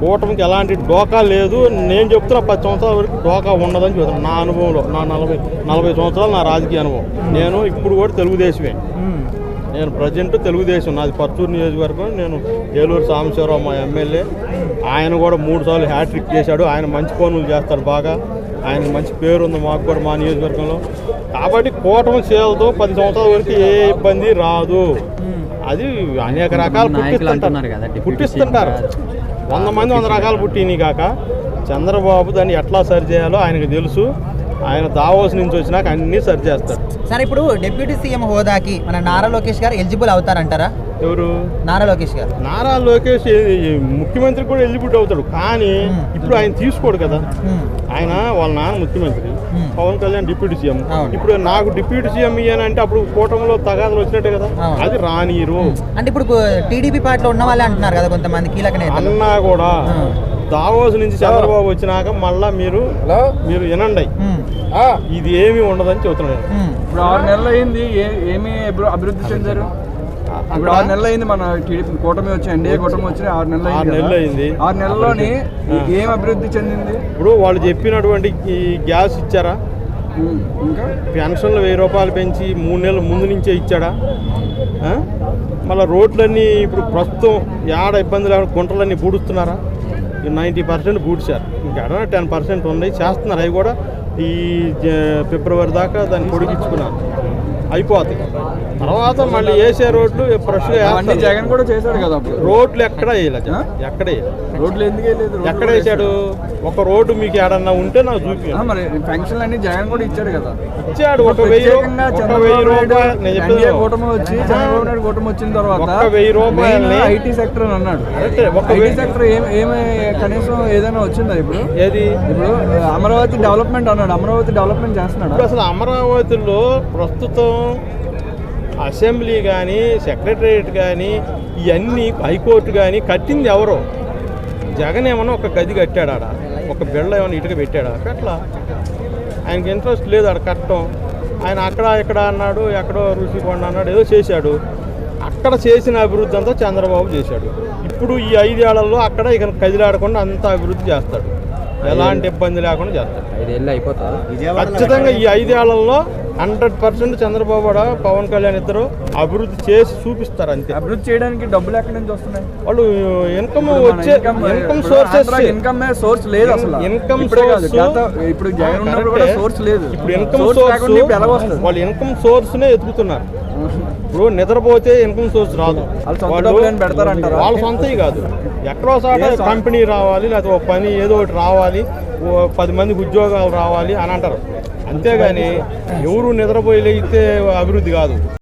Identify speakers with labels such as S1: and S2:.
S1: కూటమికి ఎలాంటి డోకా లేదు. నేను చెప్తున్నా పది సంవత్సరాల వరకు డోకా ఉండదని చెప్తున్నాను నా అనుభవంలో నా నలభై నలభై సంవత్సరాలు నా రాజకీయ అనుభవం. నేను ఇప్పుడు కూడా తెలుగుదేశమే. నేను ప్రజెంట్ తెలుగుదేశం. నాది పర్చూరు నియోజకవర్గం. నేను ఏలూరు సాంబశివరావు మా ఎమ్మెల్యే. ఆయన కూడా మూడు సార్లు హ్యాట్రిక్ చేశాడు. ఆయన మంచి పనులు చేస్తాడు బాగా. ఆయనకు మంచి పేరు ఉంది మాకు కూడా మా నియోజకవర్గంలో. కాబట్టి కూటమి సేవలతో పది సంవత్సరాల వరకు ఏ ఇబ్బంది రాదు. అది అనేక రకాలు పుట్టిస్తుంటారు. పుట్టిస్తుంటారు. వంద మంది వంద రకాలు పుట్టినాయి కాక చంద్రబాబు దాన్ని ఎట్లా సరి చేయాలో ఆయనకు తెలుసు. ఆయన దావోస్ నుంచి వచ్చినాక అన్నీ సరి చేస్తారు
S2: సార్ ఇప్పుడు డిప్యూటీ సీఎం హోదాకి మన నారా లోకేష్ గారు ఎలిజిబుల్ అవుతారంటారా?
S1: ఎవరు?
S2: నారా లోకేష్ గారు.
S1: నారా లోకేష్ ముఖ్యమంత్రి కూడా ఎలిజిబిలిటీ అవుతాడు. కానీ ఇప్పుడు ఆయన తీసుకోడు కదా. ఆయన వాళ్ళ నాన్న ముఖ్యమంత్రి. Pawan Kalyan deputy CM. ఇప్పుడు నాకు డిప్యూటీ సీఎం ఇయ్యానంటే అప్పుడు కూటమిలో తగాదాలు వచ్చినట్టే కదా. అది రానిరు
S2: అంటే ఇప్పుడు టీడీపీ పార్టీలో ఉన్న వాళ్ళే అంటున్నారు కదా కొంతమంది కీలక
S1: అన్నా కూడా. దావోస్ నుంచి చంద్రబాబు వచ్చినాక మళ్ళా మీరు మీరు వినండి. ఇది ఏమీ ఉండదని చెబుతున్నాను
S2: మ్మ్.
S3: ఇప్పుడు ఆరు నెలలు అయింది. ఏమి అభివృ- అభివృద్ధి చెందారు? ఇప్పుడు ఆరు నెలలు అయింది మన టీడీపీ కూటమి వచ్చి ఎన్డీఏ కూటమి వచ్చి ఆరు నెలలు
S1: ఆరు నెలలు. అయింది.
S3: ఆరు నెలల్లోని
S1: ఆ.
S3: ఏం అభివృద్ధి చెందింది?
S1: ఇప్పుడు వాళ్ళు చెప్పినటువంటి ఈ గ్యాస్ ఇచ్చారా?
S3: ఇంకా?
S1: పెన్షన్లు వెయ్యి రూపాయలు పెంచి మూడు నెలల ముందు నుంచే ఇచ్చాడా? మళ్ళీ రోడ్లన్నీ ఇప్పుడు ప్రస్తుతం ఏడ ఇబ్బంది లేకుండా గుంటలన్నీ పూడుస్తున్నారా నైంటీ పర్సెంట్ పూడ్చారు ఇంకా టెన్ పర్సెంట్ ఉన్నాయి. చేస్తున్నారు. అవి కూడా ఈ ఫిబ్రవరి దాకా దాన్ని పొడిగించుకున్నారు. అయిపోతాయి తర్వాత మళ్ళీ వేసే రోడ్లు ఫ్రెష్గా.
S3: జగన్ కూడా చేశాడు కదా
S1: రోడ్లు ఎక్కడ వేయలే
S3: ఆ?
S1: ఎక్కడ
S3: రోడ్లు ఎందుకు వేయలేదు?
S1: ఎక్కడ
S3: కూడా
S1: వేసాడు ఒక రోడ్డు మీకు ఏడన్నా ఉంటే నాకు చూపి
S3: మరి పెన్షన్లు అన్ని జగన్ కూడా ఇచ్చాడు కదా.
S1: ఇచ్చాడు ఒక వెయ్యి ఒక వెయ్యి రూపాయలు
S3: కూటమి వచ్చి చంద్రబాబు నాయుడు కూటమి వచ్చిన తర్వాత
S1: వెయ్యి రూపాయల్ని-
S3: ఐటీ సెక్టర్ అని అన్నాడు.
S1: ఒక్క
S3: ఐటీ సెక్టర్ ఏమి కనీసం ఏదైనా వచ్చిందా ఇప్పుడు?
S1: ఏది?
S3: ఇప్పుడు అమరావతి డెవలప్మెంట్ అన్నాడు. అమరావతి డెవలప్మెంట్ చేస్తున్నాడు?
S1: అసలు అమరావతిలో ప్రస్తుతం అసెంబ్లీ కానీ సెక్రటరియట్ కానీ ఇవన్నీ హైకోర్టు కానీ కట్టింది ఎవరో? జగన్ ఏమన్నా ఒక గది కట్టాడు ఆడ? ఒక బిళ్ళ ఏమైనా ఇటుక పెట్టాడా? పెట్టలా ఆయనకి ఇంట్రెస్ట్ లేదు ఆడ కట్టడం. ఆయన అక్కడ ఇక్కడ అన్నాడు ఎక్కడో ఋషికొండ అన్నాడు ఏదో చేశాడు. అక్కడ చేసిన అభివృద్ధి అంతా చంద్రబాబు చేశాడు. ఇప్పుడు ఈ ఐదేళ్ళలో అక్కడ ఇక కదిలాడకుండా అంత అభివృద్ధి చేస్తాడు. ఎలాంటి ఇబ్బంది లేకుండా చేస్తాడు
S4: ఐదేళ్ళు అయిపోతుంది
S1: ఖచ్చితంగా ఈ ఐదేళ్ళలో హండ్రెడ్ పర్సెంట్ చంద్రబాబు కూడా పవన్ కళ్యాణ్ ఇద్దరు అభివృద్ధి చేసి చూపిస్తారు అంతే.
S3: అభివృద్ధి చేయడానికి డబ్బులు ఎక్కడి నుంచి వస్తున్నాయి?
S1: వాళ్ళు ఇన్కమ్ వచ్చే ఇన్కమ్ సోర్సెస్
S3: ఆంధ్రాకి ఇన్కమ్ సోర్స్ లేదు అసలు.
S1: ఇన్కమ్ సోర్స్
S3: గత- ఇప్పుడు జగన్ సోర్స్ లేదు.
S1: ఇప్పుడు ఇన్కమ్
S3: సోర్స్
S1: సోర్స్ వాళ్ళు ఇన్కమ్ సోర్స్ నే ఎదుగుతున్నారు. ఇప్పుడు నిద్రపోతే ఇన్కమ్ సోర్స్ రాదు.
S3: వాళ్ళ
S1: సొంతవి కాదు. ఎక్కడో సాట కంపెనీ రావాలి లేకపోతే ఒక పని ఏదో ఒకటి రావాలి పది మందికి ఉద్యోగాలు రావాలి అని అంటారు. అంతేగాని ఎవరు నిద్రపోయి లేగితే అభివృద్ధి కాదు.